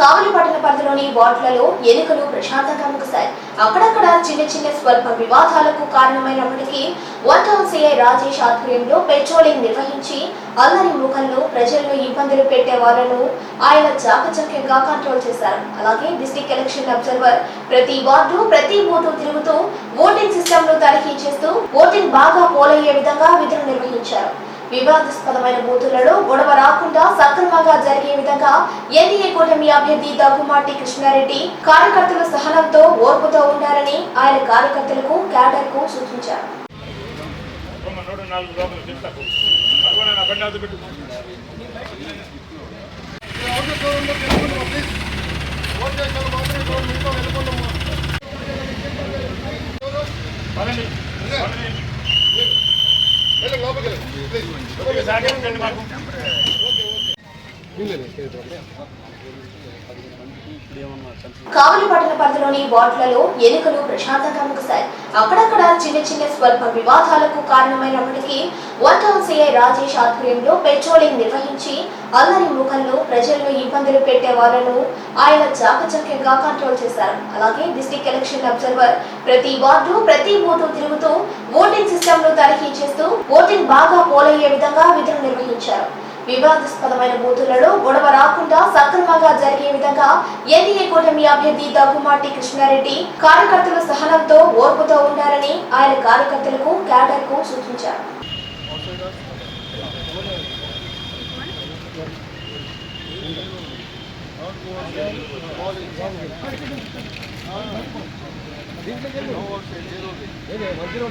కావలిపట్టణ పరిధిలోని వార్డులలో ఎన్నికలు ప్రశాంతంగా ముగిశాయి అక్కడక్కడ చిన్న చిన్న స్వల్ప వివాదాలకు కారణమైనప్పటికీ వన్ టౌన్ సిఐ రాజేష్ ఆధ్వర్యంలో పెట్రోలింగ్ నిర్వహించి అల్లరి ముఖంలో ప్రజలను ఇబ్బందులు పెట్టే వాళ్ళను ఆయన చాకచక్యంగా కంట్రోల్ చేశారు. అలాగే డిస్టిక్ ఎలక్షన్ అబ్జర్వర్ ప్రతి వార్డు ప్రతి బూతు తిరుగుతూ ఓటింగ్ సిస్టమ్ను తనిఖీ చేస్తూ ఓటింగ్ బాగా పోలయ్యే విధంగా విధులు నిర్వహించారు. వివాదాస్పదమైన బూతులలో గొడవ రాకుండా సక్రమంగా జరిగే విధంగా ఎన్డీఏ కూటమి అభ్యర్థి దగ్గుమాటి కృష్ణారెడ్డి కార్యకర్తలు సహనంతో ఓర్పుతో ఉండాలని ఆయన కార్యకర్తలకు క్యాడర్కు సూచించారు పదండి కావలి పట్టణ పరిధిలోని వార్డులలో ఎన్నికలు ప్రశాంతంగా ముగిశాయి. అక్కడక్కడ చిన్న చిన్న స్వల్ప వివాదాలకు కారణమైనప్పటికీ వన్ టౌన్ సిఐ రాజేష్ ఆధ్వర్యంలో పెట్రోలింగ్ నిర్వహించి అల్లరి ముఖంలో ప్రజలను ఇబ్బందులు పెట్టే వాళ్ళను ఆయన చాకచక్యంగా కంట్రోల్ చేశారు. అలాగే డిస్టిక్ ఎలక్షన్ అబ్జర్వర్ ప్రతి వార్డు ప్రతి బూతు తిరుగుతూ ఓటింగ్ సిస్టమ్ను తనిఖీ చేస్తూ ఓటింగ్ బాగా పోలయ్యే విధంగా విధులు నిర్వహించారు. వివాదాస్పదమైన బూతులలో గొడవ రాకుండా సక్రమంగా జరిగే విధంగా ఎన్డీఏ కూటమి అభ్యర్థి దగ్గుమాటి కృష్ణారెడ్డి కార్యకర్తలు సహనంతో ఓర్పుతో ఉండాలని ఆయన కార్యకర్తలకు క్యాడర్కు సూచించారు మధ్యలో